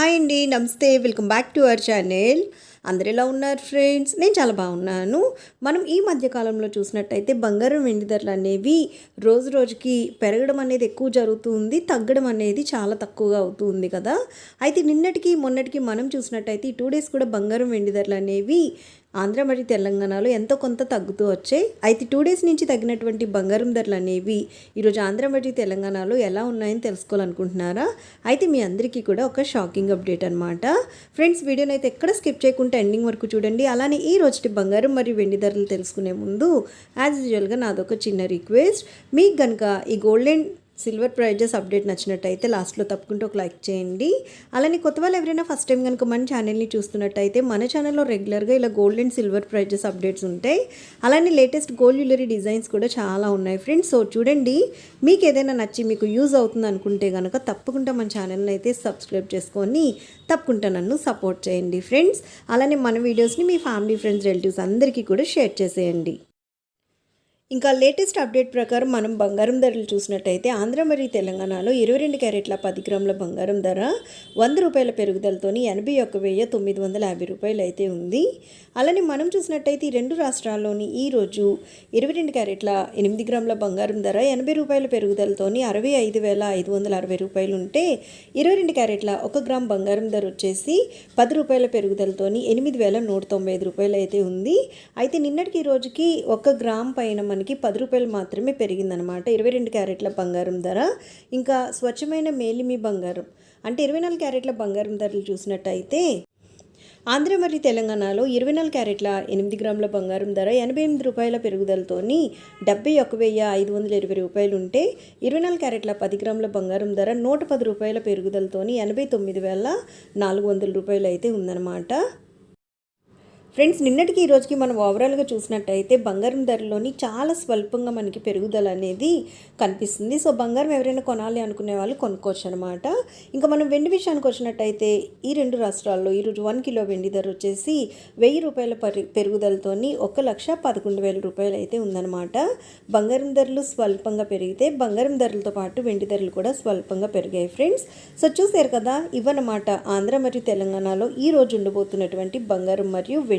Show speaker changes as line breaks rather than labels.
Hi అండి నమస్తే. Welcome back to our channel. అందరు ఎలా ఉన్నారు ఫ్రెండ్స్? నేను చాలా బాగున్నాను. మనం ఈ మధ్యకాలంలో చూసినట్టయితే బంగారం వెండి ధరలు అనేవి రోజు రోజుకి పెరగడం అనేది ఎక్కువ జరుగుతుంది తగ్గడం అనేది చాలా తక్కువగా అవుతుంది కదా. అయితే నిన్నటికి మొన్నటికి మనం చూసినట్టయితే ఈ టూ డేస్ కూడా బంగారం వెండి ధరలు అనేవి ఆంధ్ర మరియు తెలంగాణలో ఎంతో కొంత తగ్గుతూ వచ్చాయి. అయితే టూ డేస్ నుంచి తగ్గినటువంటి బంగారం ధరలు అనేవి ఈరోజు ఆంధ్ర మరియు తెలంగాణలో ఎలా ఉన్నాయని తెలుసుకోవాలనుకుంటున్నారా? అయితే మీ అందరికీ కూడా ఒక షాకింగ్ అప్డేట్ అనమాట ఫ్రెండ్స్ వీడియోని అయితే ఎక్కడ స్కిప్ చేయకుండా ఎండింగ్ వరకు చూడండి. అలానే ఈ రోజుటి బంగారం మరియు వెండి ధరలు తెలుసుకునే ముందు యాజ్ యూజువల్గా నాదొక చిన్న రిక్వెస్ట్ మీకు కనుక ఈ గోల్డెన్ సిల్వర్ ప్రైజెస్ అప్డేట్ నచ్చినట్టయితే లాస్ట్లో తప్పకుండా ఒక లైక్ చేయండి. అలానే కొత్త వాళ్ళు ఎవరైనా ఫస్ట్ టైం కనుక మన ఛానల్ని చూస్తున్నట్టయితే మన ఛానల్లో రెగ్యులర్గా ఇలా gold and silver prizes updates ఉంటాయి. అలానే లేటెస్ట్ గోల్డ్ జ్యువెలరీ డిజైన్స్ కూడా చాలా ఉన్నాయి ఫ్రెండ్స్ సో చూడండి మీకు ఏదైనా నచ్చి మీకు యూజ్ అవుతుంది అనుకుంటే కనుక తప్పకుండా మన ఛానల్ని అయితే సబ్స్క్రైబ్ చేసుకొని తప్పకుండా నన్ను సపోర్ట్ చేయండి ఫ్రెండ్స్ అలానే మన వీడియోస్ని మీ ఫ్యామిలీ ఫ్రెండ్స్ రిలేటివ్స్ అందరికీ కూడా షేర్ చేసేయండి. ఇంకా లేటెస్ట్ అప్డేట్ ప్రకారం మనం బంగారం ధరలు చూసినట్టయితే ఆంధ్ర మరియు తెలంగాణలో ఇరవై రెండు క్యారెట్ల పది గ్రాముల బంగారం ధర వంద రూపాయల పెరుగుదలతోని ఎనభై ఒక్క వెయ్యి తొమ్మిది వందల యాభై రూపాయలు అయితే ఉంది. అలానే మనం చూసినట్టయితే ఈ రెండు రాష్ట్రాల్లోని ఈరోజు ఇరవై రెండు క్యారెట్ల ఎనిమిది గ్రాముల బంగారం ధర ఎనభై రూపాయల పెరుగుదలతోని అరవై ఐదు వేల ఐదు వందల అరవై రూపాయలు ఉంటే ఇరవై రెండు క్యారెట్ల ఒక గ్రామ్ బంగారం ధర వచ్చేసి పది రూపాయల పెరుగుదలతోని ఎనిమిది వేల నూట తొంభై ఐదు రూపాయలు అయితే ఉంది. అయితే నిన్నటికి ఈ రోజుకి ఒక గ్రామ్ పైన మనకి పది రూపాయలు మాత్రమే పెరిగిందనమాట ఇరవై రెండు క్యారెట్ల బంగారం ధర. ఇంకా స్వచ్ఛమైన మేలిమి బంగారం. అంటే ఇరవై నాలుగు క్యారెట్ల బంగారం ధరలు చూసినట్టయితే ఆంధ్ర మరియు తెలంగాణలో ఇరవై నాలుగు క్యారెట్ల ఎనిమిది గ్రాముల బంగారం ధర ఎనభై ఎనిమిది రూపాయల పెరుగుదలతోని డెబ్బై ఒక వెయ్యి ఐదు వందల ఇరవై రూపాయలు ఉంటే ఇరవై నాలుగు క్యారెట్ల పది గ్రాముల బంగారం ధర నూట పది రూపాయల పెరుగుదలతోని ఎనభై తొమ్మిది వేల నాలుగు వందల రూపాయలు అయితే ఉందన్నమాట. ఫ్రెండ్స్ నిన్నటికి ఈ రోజుకి మనం ఓవరాల్గా చూసినట్టయితే బంగారం ధరలోని చాలా స్వల్పంగా మనకి పెరుగుదల అనేది కనిపిస్తుంది. సో బంగారం ఎవరైనా కొనాలి అనుకునే వాళ్ళు కొనుక్కోవచ్చు అనమాట ఇంకా మనం వెండి విషయానికి వచ్చినట్టయితే ఈ రెండు రాష్ట్రాల్లో ఈరోజు వన్ కిలో వెండి ధర వచ్చేసి వెయ్యి రూపాయల పరి పెరుగుదలతోని ఒక లక్ష పదకొండు వేల రూపాయలు అయితే ఉందన్నమాట. బంగారం ధరలు స్వల్పంగా పెరిగితే బంగారం ధరలతో పాటు వెండి ధరలు కూడా స్వల్పంగా పెరిగాయి ఫ్రెండ్స్ సో చూసారు కదా ఇవన్నమాట ఆంధ్ర మరియు తెలంగాణలో ఈ రోజు ఉండబోతున్నటువంటి బంగారం మరియు వెండి